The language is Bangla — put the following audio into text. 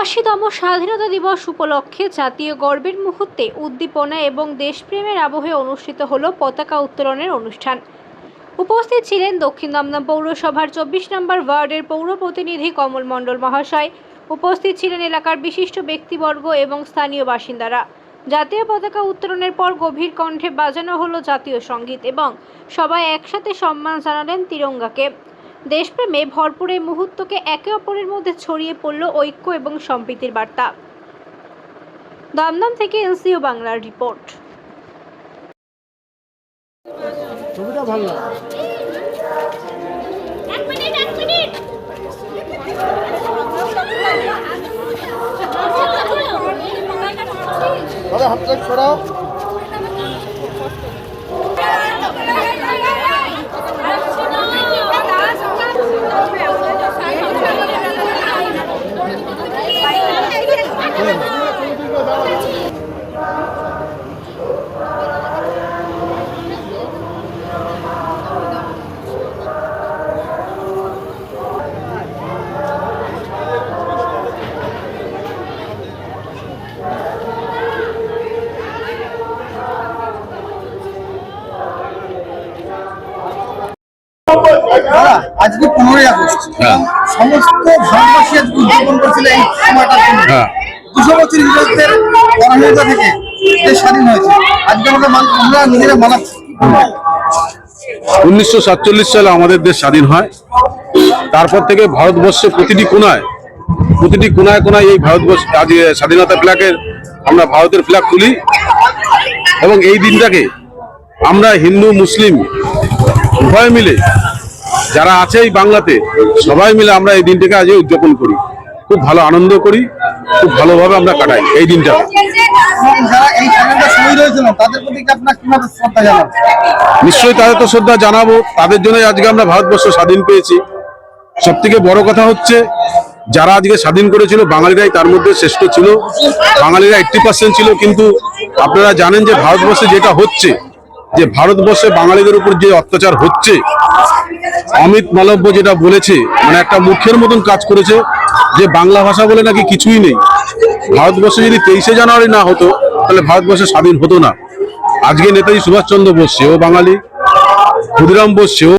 উনআশিতম স্বাধীনতা দিবস উপলক্ষে জাতীয় গর্বের মুহূর্তে উদ্দীপনা এবং দেশপ্রেমের আবহে অনুষ্ঠিত হল পতাকা উত্তোলনের অনুষ্ঠান। উপস্থিত ছিলেন দক্ষিণ দমদম পৌরসভার চব্বিশ নম্বর ওয়ার্ডের পৌর প্রতিনিধি কমল মণ্ডল মহাশয়। উপস্থিত ছিলেন এলাকার বিশিষ্ট ব্যক্তিবর্গ এবং স্থানীয় বাসিন্দারা। জাতীয় পতাকা উত্তোলনের পর গভীর কণ্ঠে বাজানো হলো জাতীয় সংগীত এবং সবাই একসাথে সম্মান জানালেন তিরঙ্গাকে। দেশপ্রেমে ভরপুর এই মুহূর্তকে একে অপরের মধ্যে ছড়িয়ে পড়ল ঐক্য এবং সম্প্রীতির বার্তা। দমদম থেকে এনসিও বাংলার রিপোর্ট। ছবিটা ভালো দাদা ছড়াও। আজকে পনেরোই আগস্ট। হ্যাঁ। সমস্ত ভারতবাসী আজকে উদযাপন করছিল এই সময়টার জন্য। হ্যাঁ। দুশো বছর ইংরেজদের পরামর্শ থেকে দেশ স্বাধীন হয়েছে। আজকে আমরা আমরা নিজেরা মানাচ্ছি। উনিশশো সাতচল্লিশ সালে আমাদের দেশ স্বাধীন হয়। তারপর থেকে ভারতবর্ষে প্রতিটি কোনায় প্রতিটি কোনায় কোনায় এই ভারতবর্ষ আজ স্বাধীনতা ফ্ল্যাগের আমরা ভারতের ফ্ল্যাগ তুলি। এবং এই দিনটাকে আমরা হিন্দু মুসলিম উভয় মিলে যারা আছে এই বাংলাতে, সবাই মিলে আমরা এই দিনটাকে আজ উদযাপন করি। খুব ভালো আনন্দ করি, খুব ভালোভাবে আমরা কাটাই এই জানান নিশ্চয়ই তাদের তো শ্রদ্ধা জানাব, তাদের জন্য আজকে আমরা ভারতবর্ষ স্বাধীন পেয়েছি। সব থেকে বড় কথা হচ্ছে, যারা আজকে স্বাধীন করেছিল, বাঙালিরাই তার মধ্যে শ্রেষ্ঠ ছিল। বাঙালিরা এইট্টি পার্সেন্ট ছিল, কিন্তু আপনারা জানেন যে ভারতবর্ষে যেটা হচ্ছে, যে ভারতবর্ষে বাঙালিদের উপর যে অত্যাচার হচ্ছে অমিত মালব্য যেটা বলেছে মানে একটা মুখের মতন কাজ করেছে, যে বাংলা ভাষা বলে নাকি কিছুই নেই। ভারতবর্ষে যদি তেইশে জানুয়ারি না হতো, তাহলে ভারতবর্ষে স্বাধীন হতো না। আজকে নেতাজি সুভাষচন্দ্র বোস, সেও বাঙালি, ক্ষুদিরাম বোস, সেও